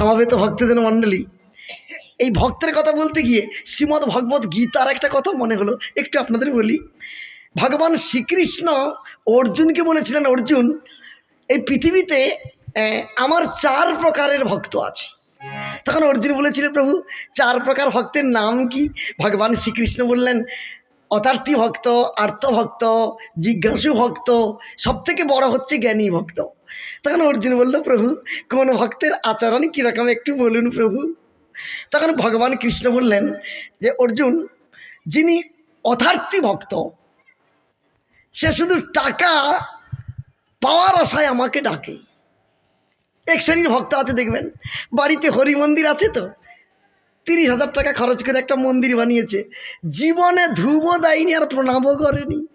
সমাবেত ভক্তজন মণ্ডলী। এই ভক্তের কথা বলতে গিয়ে শ্রীমদ্ ভগবত গীতার একটা কথা মনে হলো, একটু আপনাদের বলি। ভগবান শ্রীকৃষ্ণ অর্জুনকে বলেছিলেন, অর্জুন, এই পৃথিবীতে আমার চার প্রকারের ভক্ত আছে। তখন অর্জুন বলেছিলেন, প্রভু, চার প্রকার ভক্তের নাম কি? ভগবান শ্রীকৃষ্ণ বললেন, অতার্থী ভক্ত আর্থভক্ত জিজ্ঞাসু ভক্ত সব থেকে বড় হচ্ছে জ্ঞানী ভক্ত। তখন অর্জুন বলল, প্রভু, কোন ভক্তের আচরণ কীরকম একটু বলুন প্রভু? তখন ভগবান কৃষ্ণ বললেন যে, অর্জুন, যিনি অথার্থী ভক্ত, সে শুধু টাকা পাওয়ার আশায় আমাকে ডাকে। এক শ্রেণির ভক্ত আছে, দেখবেন। বাড়িতে হরি মন্দির আছে তো? তিরিশ হাজার টাকা খরচ করে একটা মন্দির বানিয়েছে। জীবনে ধুবো দেয়নি আর প্রণামও করেনি।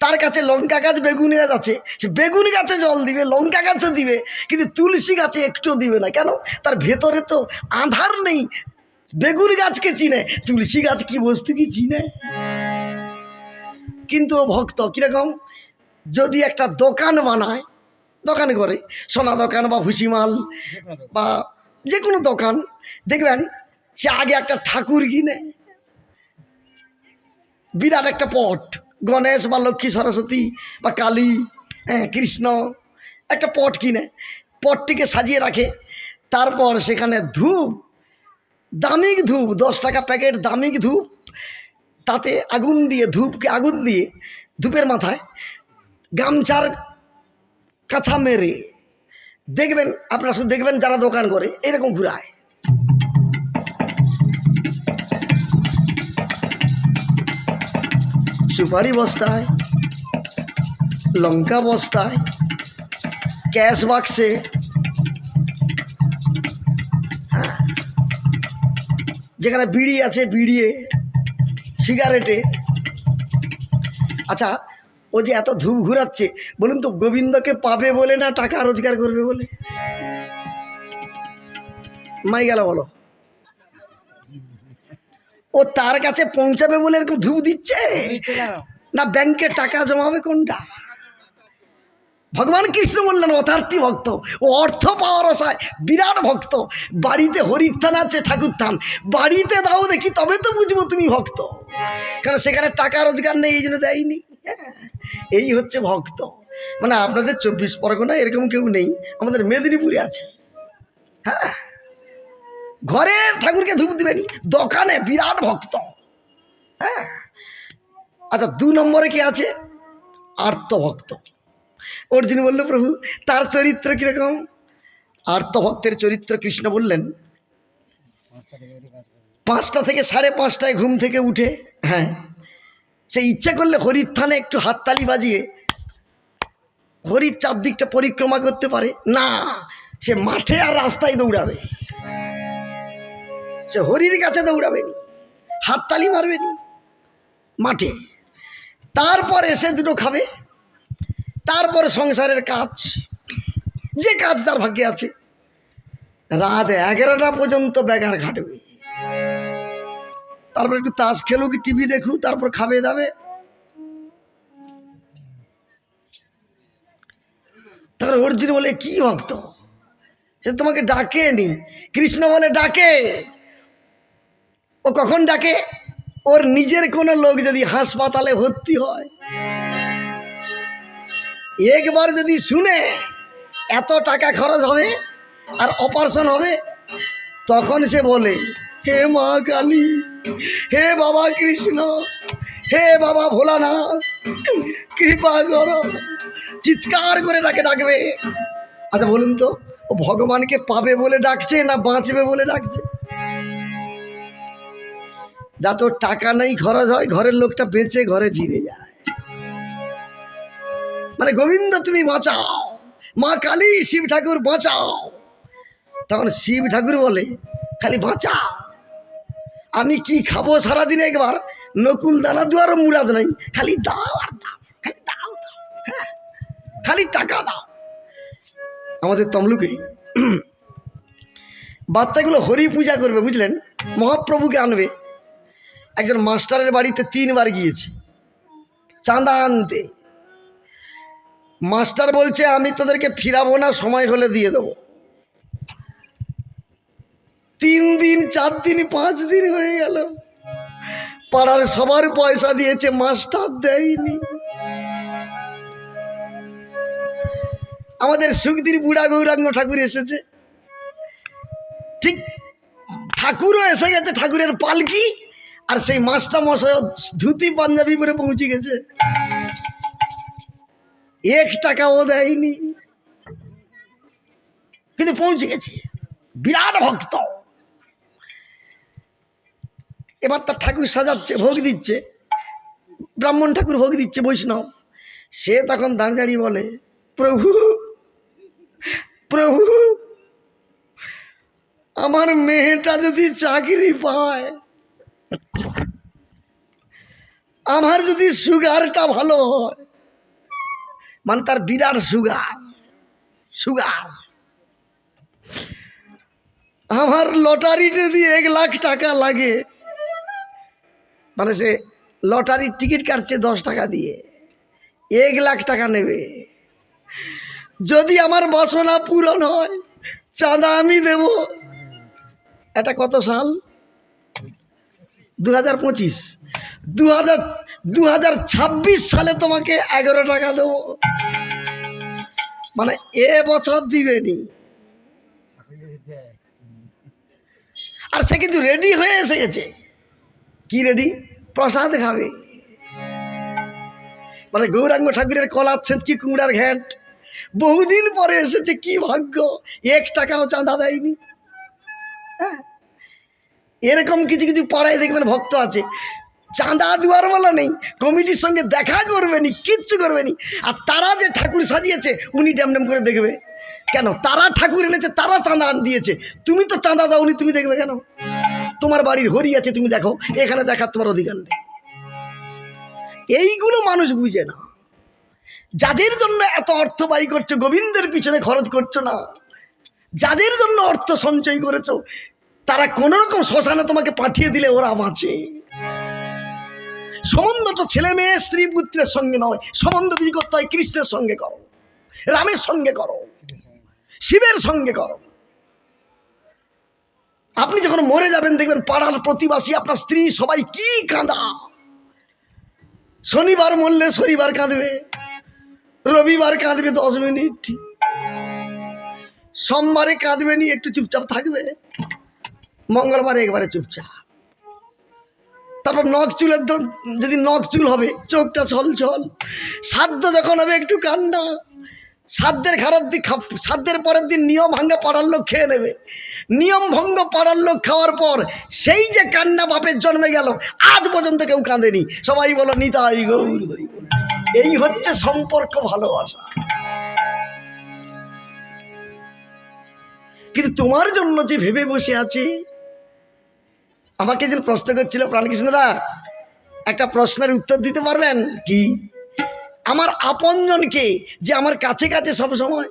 তার কাছে লঙ্কা গাছ বেগুন গাছ আছে। সে বেগুন গাছে জল দিবে লঙ্কা গাছে দিবে কিন্তু তুলসী গাছে একটু দিবে না। কেন? তার ভেতরে তো আধার নেই। বেগুন গাছকে চিনে? তুলসী গাছ কি বস্তু কি চিনে? কিন্তু ও ভক্ত কীরকম? যদি একটা দোকান বানায় দোকান করে সোনা দোকান বা ভুসিমাল বা যে কোনো দোকান দেখবেন সে আগে একটা ঠাকুর কিনে। বিরাট একটা পট। গণেশ বা লক্ষ্মী সরস্বতী বা কালী হ্যাঁ কৃষ্ণ একটা পট কিনে। পটটিকে সাজিয়ে রাখে। তারপর সেখানে ধূপ, দামিক ধূপ, দশ টাকা প্যাকেট দামিক ধূপ। তাতে আগুন দিয়ে, ধূপকে আগুন দিয়ে ধূপের মাথায় গামছার কাছা মেরে। দেখবেন, আপনারা শুধু দেখবেন যারা দোকান করে, এরকম ঘুরায়। সুপারি বস্তায়, লঙ্কা বস্তায়, ক্যাশ বাক্সে। হ্যাঁ। যেখানে বিড়ি আছে, বিড়িয়ে, সিগারেটে। আচ্ছা ও যে এত ধূপ ঘুরাচ্ছে, বলুন তো গোবিন্দকে পাবে বলে না টাকা রোজগার করবে বলে? মাই গেল বলো। ও তার কাছে পৌঁছাবে বলে এরকম ধূপ দিচ্ছে? না। ব্যাংকে টাকা জমাবে কোনটা? ভগবান কৃষ্ণ বললেন অথার্থী ভক্ত ও অর্থ পাওয়ার আশায় বিরাট ভক্ত। বাড়িতে হরির থান আছে ঠাকুর থান বাড়িতে দাও দেখি তবে তো বুঝব তুমি ভক্ত। কারণ সেখানে টাকা রোজগার নেই এই জন্য দেয়নি? হ্যাঁ, এই হচ্ছে ভক্ত। মানে আপনাদের চব্বিশ পরগনা এরকম কেউ নেই আমাদের মেদিনীপুরে আছে। হ্যাঁ ঘরে ঠাকুরকে ধূপ দিবেনি, দোকানে বিরাট ভক্ত। হ্যাঁ? আচ্ছা দু নম্বরে কি আছে? আর্তভক্ত। অর্জুন বলল, প্রভু, তার চরিত্র কীরকম? আর্তভক্তের চরিত্র কৃষ্ণ বললেন, পাঁচটা থেকে সাড়ে পাঁচটায় ঘুম থেকে উঠে। হ্যাঁ। সে ইচ্ছে করলে হরির থানে একটু হাততালি বাজিয়ে হরির চারদিকটা পরিক্রমা করতে পারে। না, সে মাঠে আর রাস্তায় দৌড়াবে। সে হরির কাছে দৌড়াবে নি হাততালি মারবে নি মাঠে। তারপর এসে দুটো খাবে, তারপরে সংসারের কাজ, যে কাজ তার ভাগ্যে আছে। রাত এগারোটা পর্যন্ত বেগার ঘাটবে। তারপর একটু তাস খেলো কি টিভি দেখু তারপর খাবে দাবে। তারপর অর্জুন বলে, কি ভক্ত? সে তোমাকে ডাকে নি কৃষ্ণ বলে, ডাকে। ও কখন ডাকে? ওর নিজের কোনো লোক যদি হাসপাতালে ভর্তি হয়। একবার যদি শুনে এত টাকা খরচ হবে আর অপারেশন হবে, তখন সে বলে, হে মা কালী, হে বাবা কৃষ্ণ, হে বাবা ভোলানাথ, কৃপা করো। চিৎকার করে ডাকে ডাকবে। আচ্ছা বলুন তো, ও ভগবানকে পাবে বলে ডাকছে না বাঁচবে বলে ডাকছে? যা তোর টাকা নেই, খরচ হয়, ঘরের লোকটা বেঁচে ঘরে ফিরে যায়। মানে গোবিন্দ, তুমি বাঁচাও। মা কালী, শিব ঠাকুর, বাঁচাও। তখন শিব ঠাকুর বলে, খালি বাঁচাও। আমি কি খাব সারাদিন একবার? নকুল দানা দুয়ারও মুরাদ নাই। খালি দাও আর দাও, খালি দাও দাও হ্যাঁ খালি টাকা দাও। আমাদের তমলুকে বাচ্চাগুলো হরি পূজা করবে, বুঝলেন? মহাপ্রভুকে আনবে। একজন মাস্টারের বাড়িতে তিনবার গিয়েছে। চাঁদা আনতে মাস্টার বলছে, আমি তোদেরকে ফিরাবো না, সময় হলে দিয়ে দেবো। দিন, চার দিন, পাঁচ দিন হয়ে গেল। পাড়ার সবার পয়সা দিয়েছে, মাস্টার দেয়নি। আমাদের সুখদির বুড়া গৌরাঙ্গ ঠাকুর এসেছে। ঠিক ঠাকুরও এসে গেছে, ঠাকুরের পালকি। আর সেই মাস্টার মশাই ধুতি পাঞ্জাবি পরে পৌঁছে গেছে। এক টাকাও দেয়নি। কিন্তু পৌঁছে গেছে। বিরাট ভক্ত। এবার তার ঠাকুর সাজাচ্ছে, ভোগ দিচ্ছে। ব্রাহ্মণ ঠাকুর ভোগ দিচ্ছে বৈষ্ণব। সে তখন দাঁড়িয়ে দাঁড়িয়ে বলে, প্রভু প্রভু, আমার মেয়েটা যদি চাকরি পায় আমার যদি সুগারটা ভালো হয় মানে তার বিরাট সুগার সুগার। আমার লটারিতে দিয়ে এক লাখ টাকা লাগে মানে সে লটারির টিকিট কাটছে দশ টাকা দিয়ে, এক লাখ টাকা নেবে। যদি আমার বাসনা পূরণ হয়, চাঁদা আমি দেব। এটা কত সাল? দু হাজার পঁচিশ। দু হাজার দু হাজার ছাব্বিশ সালে তোমাকে এগারো টাকা দেবো। মানে এ বছর দিবেনি। আর সে কিন্তু রেডি হয়ে এসে গেছে কি রেডি প্রসাদ খাবে। মানে গৌরাঙ্গ ঠাকুরের কলার কি কুমড়ার ঘ্যাট? বহুদিন পরে এসেছে, কি ভাগ্য? এক টাকাও চাঁদা দেয়নি। হ্যাঁ? এরকম কিছু কিছু পাড়ায় দেখবেন ভক্ত আছে। চাঁদা দেওয়ার বলা নেই, কমিটির সঙ্গে দেখা করবেনি, কিচ্ছু করবেনি। আর তারা যে ঠাকুর সাজিয়েছে, উনি ড্যাম ড্যাম করে দেখবে। কেন? তারা ঠাকুর এনেছে, তারা চাঁদা দিয়েছে। তুমি তো চাঁদা দাওনি, তুমি দেখবে কেন? তোমার বাড়ির হরি আছে, তুমি দেখো, এখানে দেখার তোমার অধিকার নেই। এইগুলো মানুষ বুঝে না। যাদের জন্য এত অর্থ ব্যয় করছ, গোবিন্দের পিছনে খরচ করছ না। যাদের জন্য অর্থ সঞ্চয় করেছ তারা কোনো রকম শ্মশানে তোমাকে পাঠিয়ে দিলে ওরা বাঁচে। সম্বন্ধটা ছেলে মেয়ে, স্ত্রী, পুত্রের সঙ্গে নয়। সম্বন্ধ যদি করতে হয়, কৃষ্ণের সঙ্গে করো, রামের সঙ্গে করো, শিবের সঙ্গে করো। আপনি যখন মরে যাবেন, দেখবেন পাড়ার প্রতিবাসী, আপনার স্ত্রী, সবাই কি কাঁদা। শনিবার মরলে শনিবার কাঁদবে, রবিবার কাঁদবে দশ মিনিট। সোমবারে কাঁদবে নি, একটু চুপচাপ থাকবে। মঙ্গলবারে একবারে চুপচাপ। তারপর নখ চুলের যদি নখ চুল হবে, চোখটা ছল ছল সাধ্য যখন হবে একটু কান্না। সাধ্যের খারাপ দিক সাধ্যের পরের দিন নিয়ম ভাঙ্গা পাড়ার লোক খেয়ে নেবে। নিয়ম ভঙ্গ পাড়ার লোক খাওয়ার পর সেই যে কান্না বাপের জন্মে গেল, আজ পর্যন্ত কেউ কাঁদেনি। সবাই বলো, নিতাই গৌর এই হচ্ছে সম্পর্ক ভালোবাসা। কিন্তু তোমার জন্য যে ভেবে বসে আছে আমাকে যে প্রশ্ন করছিল প্রাণকৃষ্ণদা একটা প্রশ্নের উত্তর দিতে পারবেন? কি? আমার আপনজনকে যে আমার কাছে কাছে সবসময়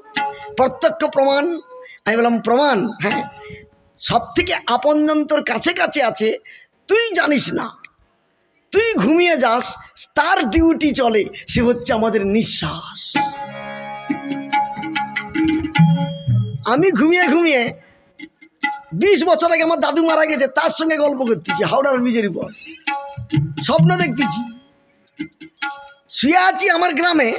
প্রত্যক্ষ প্রমাণ, আমি বললাম, প্রমাণ? হ্যাঁ। সব থেকে আপনজন তোর কাছে কাছে আছে, তুই জানিস না। তুই ঘুমিয়ে যাস, তার ডিউটি চলে, সে হচ্ছে আমাদের নিঃশ্বাস। আমি ঘুমিয়ে ঘুমিয়ে বিশ বছর আগে আমার দাদু মারা গেছে, তার সঙ্গে গল্প করতেছি, হাওড়ার ব্রিজের উপর। স্বপ্ন দেখতেছি। শুয়ে আছি আমার গ্রামে,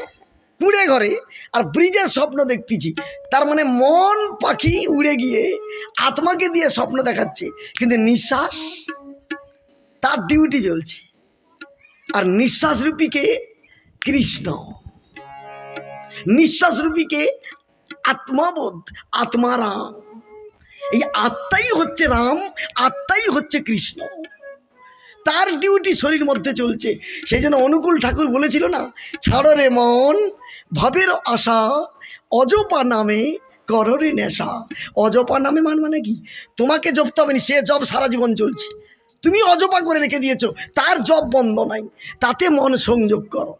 কুড়ে ঘরে, আর ব্রিজের স্বপ্ন দেখতেছি। তার মানে মন পাখি উড়ে গিয়ে আত্মাকে দিয়ে স্বপ্ন দেখাচ্ছে, কিন্তু নিঃশ্বাস, তার ডিউটি চলছে। আর নিঃশ্বাস রূপীকে কৃষ্ণ। নিঃশ্বাস রূপীকে আত্মাবোধ, আত্মারাম। এই আত্মাই হচ্ছে রাম, আত্মাই হচ্ছে কৃষ্ণ। তার ডিউটি শরীর মধ্যে চলছে। সেই জন্য অনুকূল ঠাকুর বলেছিল না, ছাড়ো রে মন, ভবের আশা, অজপা নামে কররে নেশা। অজপা নামে মান মানে কি? তোমাকে জপতে হবে সে জব সারা জীবন চলছে। তুমি অজপা করে রেখে দিয়েছ, তার জব বন্ধ নাই। তাতে মন সংযোগ করো।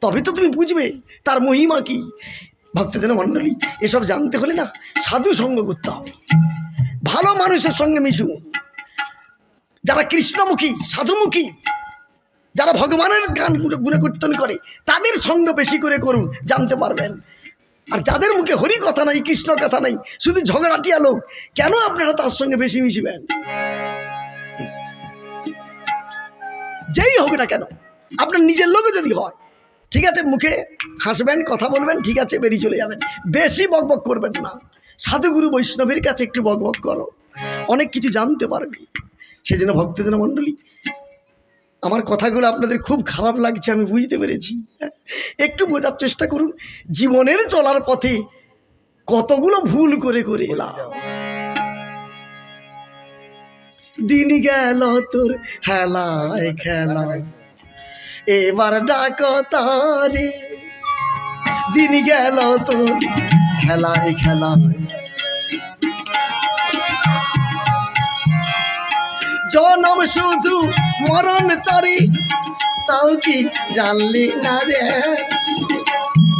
তবে তো তুমি বুঝবে, তার মহিমা কি? ভক্তজন মণ্ডলী, এসব জানতে হলে না সাধু সঙ্গ করতে হবে। ভালো মানুষের সঙ্গে মিশুন। যারা কৃষ্ণমুখী, সাধুমুখী, যারা ভগবানের গান গুণ- গুণকীর্তন করে, তাদের সঙ্গ বেশি করে করুন, জানতে পারবেন। আর যাদের মুখে হরি কথা নাই কৃষ্ণর কথা নাই, শুধু ঝগড়াটিয়া লোক, কেন আপনারা তার সঙ্গে বেশি মিশিবেন? যেই হোক না কেন, আপনার নিজের লোকও যদি হয় ঠিক আছে, মুখে হাসবেন, কথা বলবেন, ঠিক আছে, বেরিয়ে চলে যাবেন। বেশি বকবক করবেন না। সাধুগুরু বৈষ্ণবের কাছে একটু বকবক করো। অনেক কিছু জানতে পারবি। সেই জন্য ভক্তদের মণ্ডলী, আমার কথাগুলো আপনাদের খুব খারাপ লাগছে, আমি বুঝতে পেরেছি। একটু বোঝার চেষ্টা করুন, জীবনের চলার পথে কতগুলো ভুল করে করে এলাম। দিন গেল তোর হেলায় খেলায়। এবার ডাক তারে। দিন গেল তোর খেলায় খেলায়। জনম শুধু মরণ তরি, তাও কি জানলি না রে?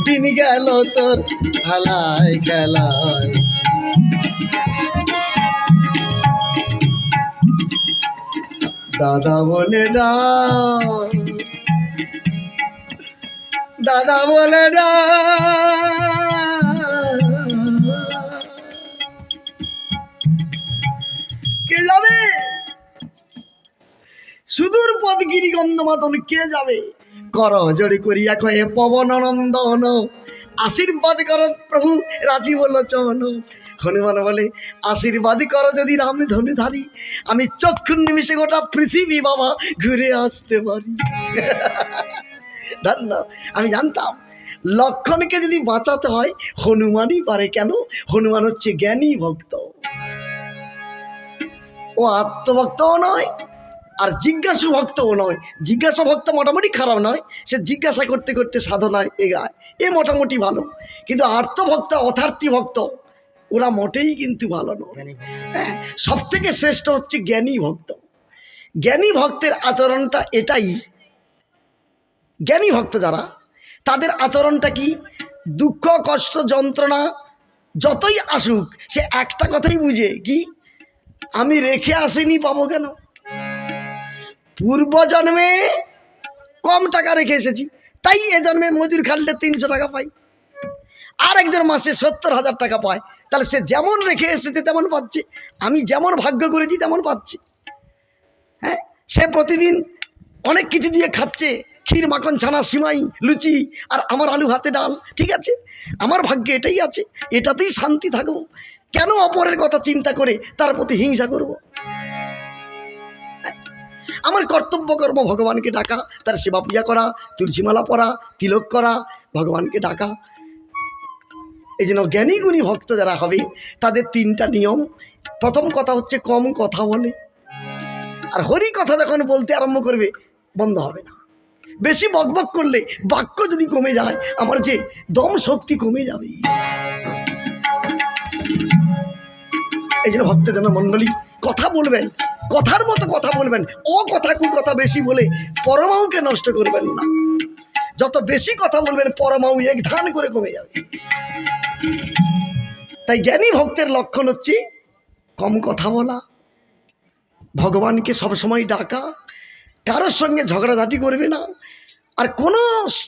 দিন গেল তোর খেলায় খেলায়। দাদা বলে না। দাদা বলে না। কে যাবে? সুদূর পথ গিরিগন্ধ মাতন কে যাবে? কর জড়ি করিয়া কয়ে পবন নন্দন। আশীর্বাদ কর প্রভু, রাজি বলোচন হনুমান বলে, আশীর্বাদ করো যদি রাম ধনুধারী। আমি চক্ষু নিমিষে গোটা পৃথিবী বাবা, ঘুরে আসতে পারি। ধন্য আমি জানতাম। লক্ষণকে যদি বাঁচাতে হয় হনুমানই পারে কেন? হনুমান হচ্ছে জ্ঞানী ভক্ত। ও আত্মভক্তও নয় আর জিজ্ঞাসু ভক্তও নয়। জিজ্ঞাসা ভক্ত মোটামুটি খারাপ নয় সে জিজ্ঞাসা করতে করতে সাধনায় এগায়। এ মোটামুটি ভালো। কিন্তু আর্তভক্ত অথার্থী ভক্ত ওরা মোটেই কিন্তু ভালো নয়। হ্যাঁ সব থেকে শ্রেষ্ঠ হচ্ছে জ্ঞানী ভক্ত। জ্ঞানী ভক্তের আচরণটা এটাই জ্ঞানী ভক্ত যারা, তাদের আচরণটা কি? দুঃখ, কষ্ট, যন্ত্রণা যতই আসুক, সে একটা কথাই বুঝে কি, আমি রেখে আসিনি পাবো কেন? পূর্বজন্মে কম টাকা রেখে এসেছি, তাই এ জন্মে মজুর খাটলে তিনশো টাকা পাই। আর একজন মাসে সত্তর হাজার টাকা পায়, তাহলে সে যেমন রেখে এসেছে তেমন পাচ্ছে, আমি যেমন ভাগ্য করেছি তেমন পাচ্ছি। হ্যাঁ সে প্রতিদিন অনেক কিছু দিয়ে খাচ্ছে ক্ষীর মাখন ছানা সিমাই, লুচি আর আমার আলু ভাতে ডাল, ঠিক আছে? আমার ভাগ্যে এটাই আছে, এটাতেই শান্তি থাকব। কেন অপরের কথা চিন্তা করে তার প্রতি হিংসা করব। আমার কর্তব্য কর্ম, ভগবানকে ডাকা, তার সেবা পূজা করা, তুলসীমালা পরা, তিলক করা, ভগবানকে ডাকা। এই জন্য জ্ঞানী গুণী ভক্ত যারা হবে, তাদের তিনটা নিয়ম। প্রথম কথা হচ্ছে কম কথা বলে। আর হরি কথা যখন বলতে আরম্ভ করবে, বন্ধ হবে না। বেশি বকবক করলে বাক্য যদি কমে যায়, আমার যে দম শক্তি কমে যাবে। এই জন্য ভক্ত ভক্তজন মণ্ডলী কথা বলবেন, কথার মতো কথা বলবেন ও কথা কু কথা বেশি বলে পরমাউকে নষ্ট করবেন না। যত বেশি কথা বলবেন পরমাউ এক ধান করে কমে যাবে। তাই জ্ঞানী ভক্তের লক্ষণ হচ্ছে, কম কথা বলা। ভগবানকে সবসময় ডাকা কারোর সঙ্গে ঝগড়াঝাটি করবে না। আর কোনো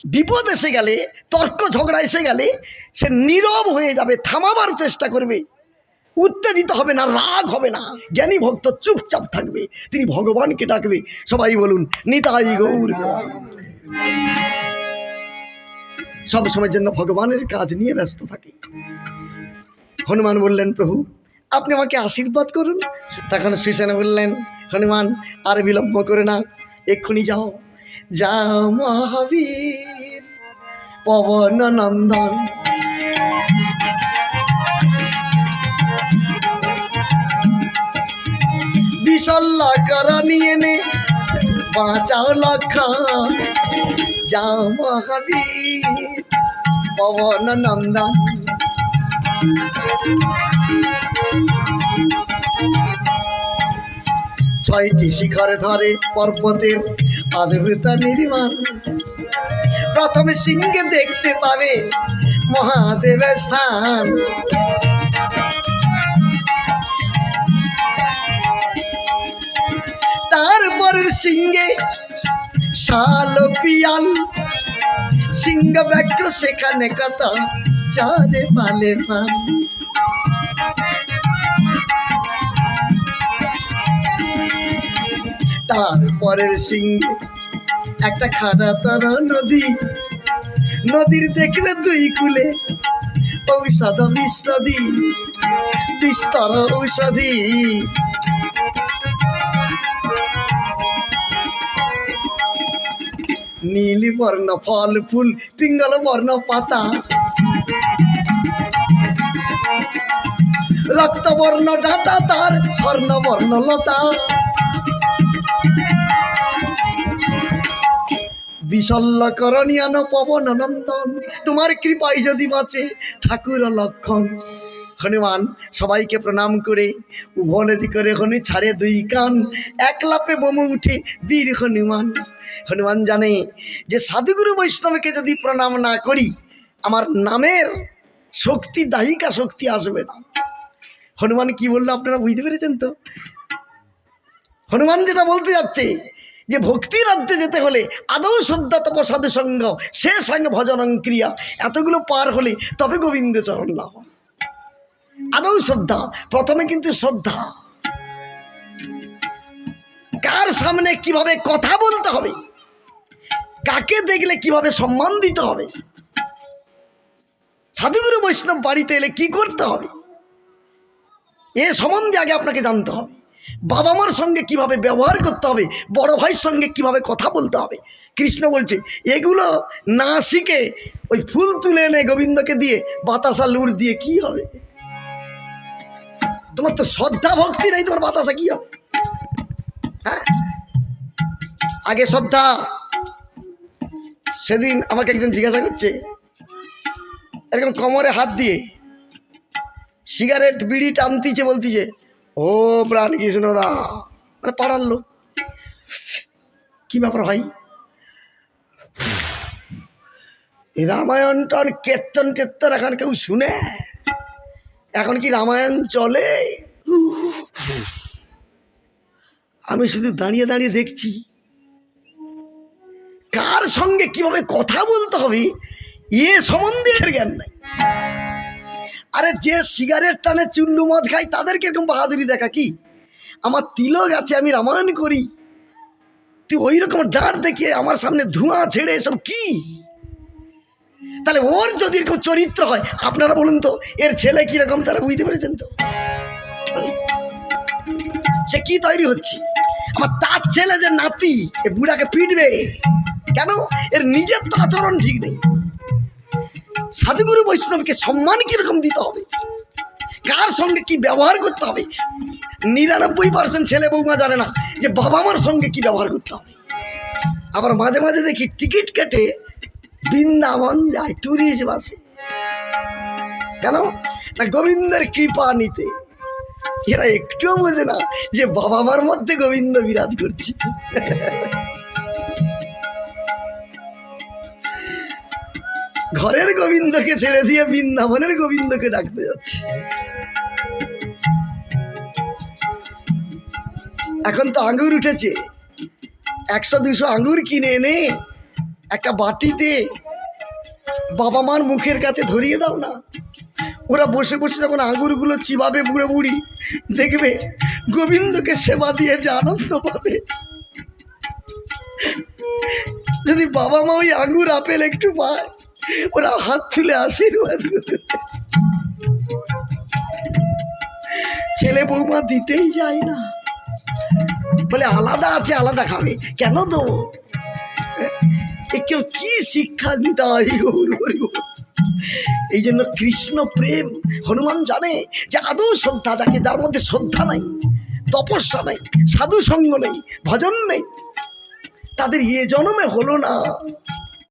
বিপদ এসে গেলে, তর্ক ঝগড়া এসে গেলে, সে নীরব হয়ে যাবে, থামাবার চেষ্টা করবে। উত্তেজিত হবে না, রাগ হবে না। জ্ঞানী ভক্ত চুপচাপ থাকবে, তিনি ভগবানকে ডাকবে। সবাই বলুন, নিতাই গৌর সব সময়ের জন্য ভগবানের কাজ নিয়ে ব্যস্ত থাকে। হনুমান বললেন, প্রভু, আপনি আমাকে আশীর্বাদ করুন। তখন শ্রীসেনা বললেন, হনুমান, আর বিলম্ব করে না। এক্ষুনি যাও। যাও মহাবীর, পবন নন্দন। বিশাল্লা করা নিয়ে নে, বাঁচাও লক্ষণ। যাও মহাবীর, পবন নন্দন। ছয়টি শিখর ধরে পর্বতের অদ্ভুত নির্মাণ। প্রথমে সিংহে দেখতে পাবে মহাদেবের স্থান। তারপর সিংহে শাল পিয়াল সিংহ ব্যাঘ্র সেখানে কথা নিশ্চরে পালে পান তারপরের সিংহে, একটা খাড়া তারা নদী, নদীর দেখবে দুই কুলে ঔষধ বিস্তদি বিস্তর ঔষধি। নীলি বর্ণ ফল, ফুল, পিঙ্গল বর্ণ পাতা রক্তবর্ণ ডাটা তার স্বর্ণবর্ণ লতা। বিশল্য করণিয়ান পবন নন্দন, তোমার কৃপায় যদি বাঁচে ঠাকুর লক্ষণ। হনুমান, সবাইকে প্রণাম করে উভনদি করে হনু ছাড়ে দুই কান, এক লাপে বোম উঠে বীর হনুমান। হনুমান জানে যে সাধুগুরু বৈষ্ণবকে যদি প্রণাম না করি, আমার নামের শক্তি দাহিকা শক্তি আসবে না। হনুমান কি বলল আপনারা বুঝতে পেরেছেন তো? হনুমান যেটা বলতে যাচ্ছে যে ভক্তি রাজ্যে যেতে হলে আদৌ শ্রদ্ধা তপ সাধু সঙ্গ সে সঙ্গে ভজনং ক্রিয়া। এতগুলো পার হলে তবে গোবিন্দ চরণ লাভ। আদৌ শ্রদ্ধা, প্রথমে কিন্তু শ্রদ্ধা। কার সামনে কীভাবে কথা বলতে হবে? কাকে দেখলে কীভাবে সম্মান দিতে হবে? সাধুগুরু বৈষ্ণব বাড়িতে এলে কি করতে হবে? এ সম্বন্ধে আগে আপনাকে জানতে হবে। বাবা মার সঙ্গে কীভাবে ব্যবহার করতে হবে? বড় ভাইয়ের সঙ্গে কীভাবে কথা বলতে হবে? কৃষ্ণ বলছে, এগুলো না শিখে ওই ফুল তুলে এনে গোবিন্দকে দিয়ে বাতাসা লুড় দিয়ে কি হবে? তোমার তো শ্রদ্ধা ভক্তি নেই, তোমার বাতাসা কি হবে? হ্যাঁ? আগে শ্রদ্ধা। সেদিন আমাকে একজন জিজ্ঞাসা করছে, এরকম কোমরে হাত দিয়ে সিগারেট, বিড়ি টানতিছে বলতিছে ও প্রাণ কৃষ্ণ দা। মানে পাড়ার লোক। কি ব্যাপার এই রামায়ণ টান কীর্তন টেত্তন এখন কেউ শুনে? এখন কি রামায়ণ চলে? আমি শুধু দাঁড়িয়ে দাঁড়িয়ে দেখছি। কার সঙ্গে কীভাবে কথা বলতে হবে? এ সম্বন্ধে জ্ঞান নাই। আরে যে সিগারেট টানে চুল্লু মদ খায় তাদেরকে এরকম বাহাদুরি দেখা কি? আমার তিলক আছে, আমি রামায়ণ করি। তুই ওই রকম ডাঁট দেখিয়ে আমার সামনে ধোঁয়া ছেড়ে এসব কি? তাহলে ওর যদি এরকম চরিত্র হয়, আপনারা বলুন তো, এর ছেলে কীরকম তারা বুঝতে পেরেছেন তো? সে কি তৈরি হচ্ছে? আমার তার ছেলে যে নাতি, এ বুড়াকে পিটবে। কেন? এর নিজের তো আচরণ ঠিক নেই। সাধুগুরু বৈষ্ণবকে সম্মান কীরকম দিতে হবে? কার সঙ্গে কি ব্যবহার করতে হবে? নিরানব্বই পার্সেন্ট ছেলে বৌমা জানে না যে বাবা মার সঙ্গে কি ব্যবহার করতে হবে। আবার মাঝে মাঝে দেখি টিকিট কেটে বৃন্দাবন যায় ট্যুরিস্ট বাসে কেন? না গোবিন্দের কৃপা নিতে। এরা একটুও বোঝে না যে বাবা মার মধ্যে গোবিন্দ বিরাজ করছে। ঘরের গোবিন্দকে ছেড়ে দিয়ে বৃন্দাবনের গোবিন্দকে ডাকতে যাচ্ছে। এখন তো আঙ্গুর উঠেছে। একশো দুশো আঙ্গুর কিনে এনে একটা বাটিতে বাবা মার মুখের কাছে ধরিয়ে দাও না। ওরা বসে বসে যখন আঙুরগুলো চিবাবে বুড়ো বুড়ি, দেখবে গোবিন্দকে সেবা দিয়ে যে আনন্দ পাবে। যদি বাবা মা ওই আঙ্গুর আপেল একটু পায় ওরা হাত তুলে আশীর্বাদ ছেলে বৌমা দিতেই যায় না। বলে, আলাদা আছে, আলাদা খাবে। কেন তো কেউ কি শিক্ষা দিতে হয়। এই জন্য কৃষ্ণ প্রেম, হনুমান জানে যে আদৌ শ্রদ্ধা যাকে, যার মধ্যে শ্রদ্ধা নাই, তপস্যা নেই সাধু সঙ্গ নেই, ভজন নেই। তাদের এ জন্মে হলো না।